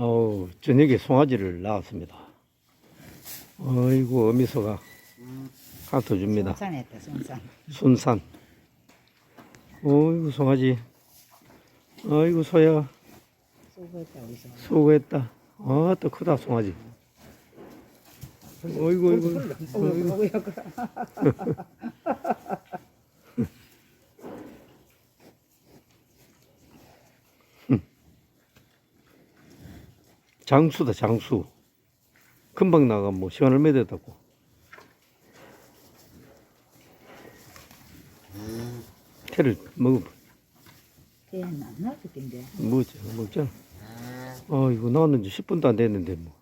어우, 저녁에 송아지를 낳았습니다. 어이구, 어미소가 가르쳐줍니다. 순산했다 순산 순산. 어이구, 송아지. 어이구, 소야. 수고했다 우리 소 수고했다. 아, 또 크다, 송아지. 어이구, 어이구. 어이구. 어이구 장수다, 장수. 금방 나가, 뭐, 시간 얼마 됐다고. 태를 먹어, 걔는 안 먹었지, 먹잖아. 어, 이거 나왔는지 10분도 안 됐는데, 뭐.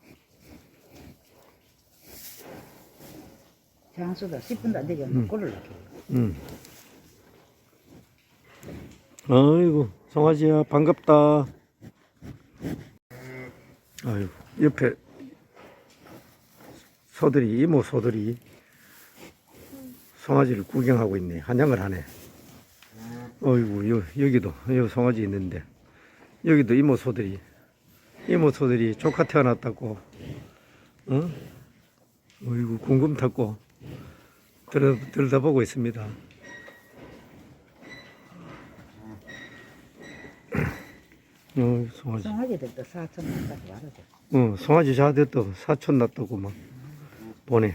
장수도 10분도 안 되게 음. 음. 꼴을 낳게 응. 아이고, 송아지야, 반갑다. 아이고, 옆에 소들이, 이모 소들이 송아지를 구경하고 있네. 한양을 하네. 어이구, 여, 여기도, 여기 송아지 있는데, 여기도 이모 소들이, 이모 소들이 조카 태어났다고, 어? 어이구, 궁금 탔고, 들여다보고 있습니다. 어, 송아지. 송아지들도 사천 낳다고 말하죠 어, 송아지 자대도 사촌 났다고 막 보내.